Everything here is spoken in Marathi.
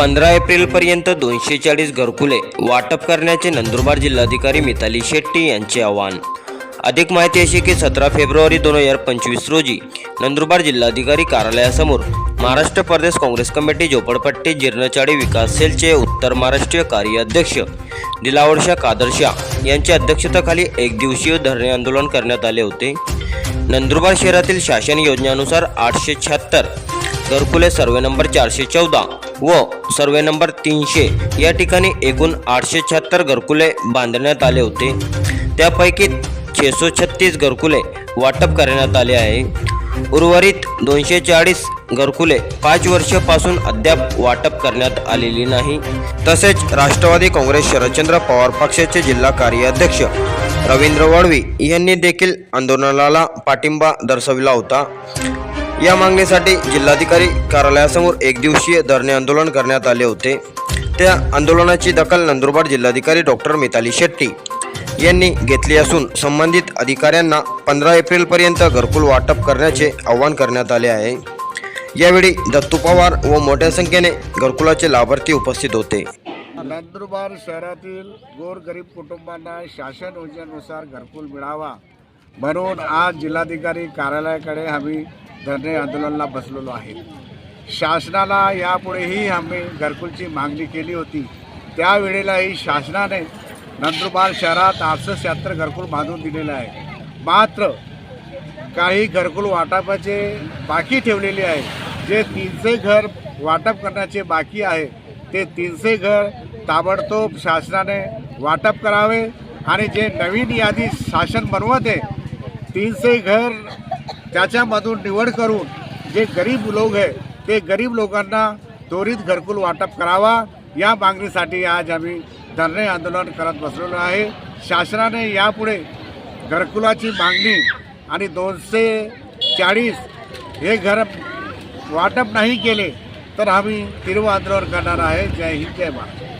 पंधरा एप्रिलपर्यंत दोनशे चाळीस घरकुले वाटप करण्याचे नंदुरबार जिल्हाधिकारी मिताली शेट्टी यांचे आवाहन. अधिक माहिती अशी की सतरा फेब्रुवारी दोन हजार पंचवीस रोजी नंदुरबार जिल्हाधिकारी कार्यालयासमोर महाराष्ट्र प्रदेश काँग्रेस कमिटी झोपडपट्टी जीर्णचाळी विकास सेलचे उत्तर महाराष्ट्रीय कार्याध्यक्ष दिलावडशा कादरशा यांच्या अध्यक्षतेखाली एक दिवसीय धरणे आंदोलन करण्यात आले होते. नंदुरबार शहरातील शासन योजनेनुसार आठशे शहात्तर घरकुले सर्वे नंबर चारशे चौदा व सर्वे नंबर तीनशे या ठिकाणी एकूण आठशे शहात्तर घरकुले बांधण्यात आले होते. त्यापैकी छेसो छत्तीस घरकुले वाटप करण्यात आले आहे. उर्वरित दोनशे चाळीस घरकुले पाच वर्षापासून अद्याप वाटप करण्यात आलेली नाही. तसेच राष्ट्रवादी काँग्रेस शरदचंद्र पवार पक्षाचे जिल्हा कार्याध्यक्ष रवींद्र वळवी यांनी देखील आंदोलनाला पाठिंबा दर्शविला होता. या मागणीसाठी जिल्हाधिकारी कार्यालयासमोर एक दिवसीय धरणे आंदोलन करण्यात आले होते. त्या आंदोलनाची दखल नंदुरबार जिल्हाधिकारी डॉक्टर मिताली शेट्टी यांनी घेतली असून संबंधित अधिकाऱ्यांना पंधरा एप्रिलपर्यंत घरकुल वाटप करण्याचे आवाहन करण्यात आले आहे. यावेळी दत्तू पवार व मोठ्या संख्येने घरकुलाचे लाभार्थी उपस्थित होते. नंदुरबार शहरातील गोरगरीब कुटुंबांना शासन योजनेनुसार घरकुल मिळावा म्हणून आज जिल्हाधिकारी कार्यालयाकडे आम्ही धरणे आंदोलनाला बसलेलो आहे. शासनाला यापुढेही आम्ही घरकुलची मागणी केली होती. त्यावेळेलाही शासनाने नंदुरबार शहरात आठशे शहात्तर घरकुल बांधून दिलेलं आहे. मात्र काही घरकुल वाटपाचे बाकी ठेवलेले आहे. जे तीनशे घर वाटप करण्याचे बाकी आहे ते तीनशे घर ताबडतोब शासनाने वाटप करावे आणि जे नवीन यादी शासन बनवत आहे तीनशे घर त्याच्यामधून निवड करून जे गरीब लोक आहे ते गरीब लोकांना त्वरित घरकुल वाटप करावा. या मागणीसाठी आज आम्ही धरणे आंदोलन करत बसलेलो आहे. शासनाने यापुढे घरकुलाची मागणी आणि दोनशे चाळीस हे घर वाटप नाही केले तर आम्ही तीव्र आंदोलन करणार आहे. जय हिंद जय महाराष्ट्र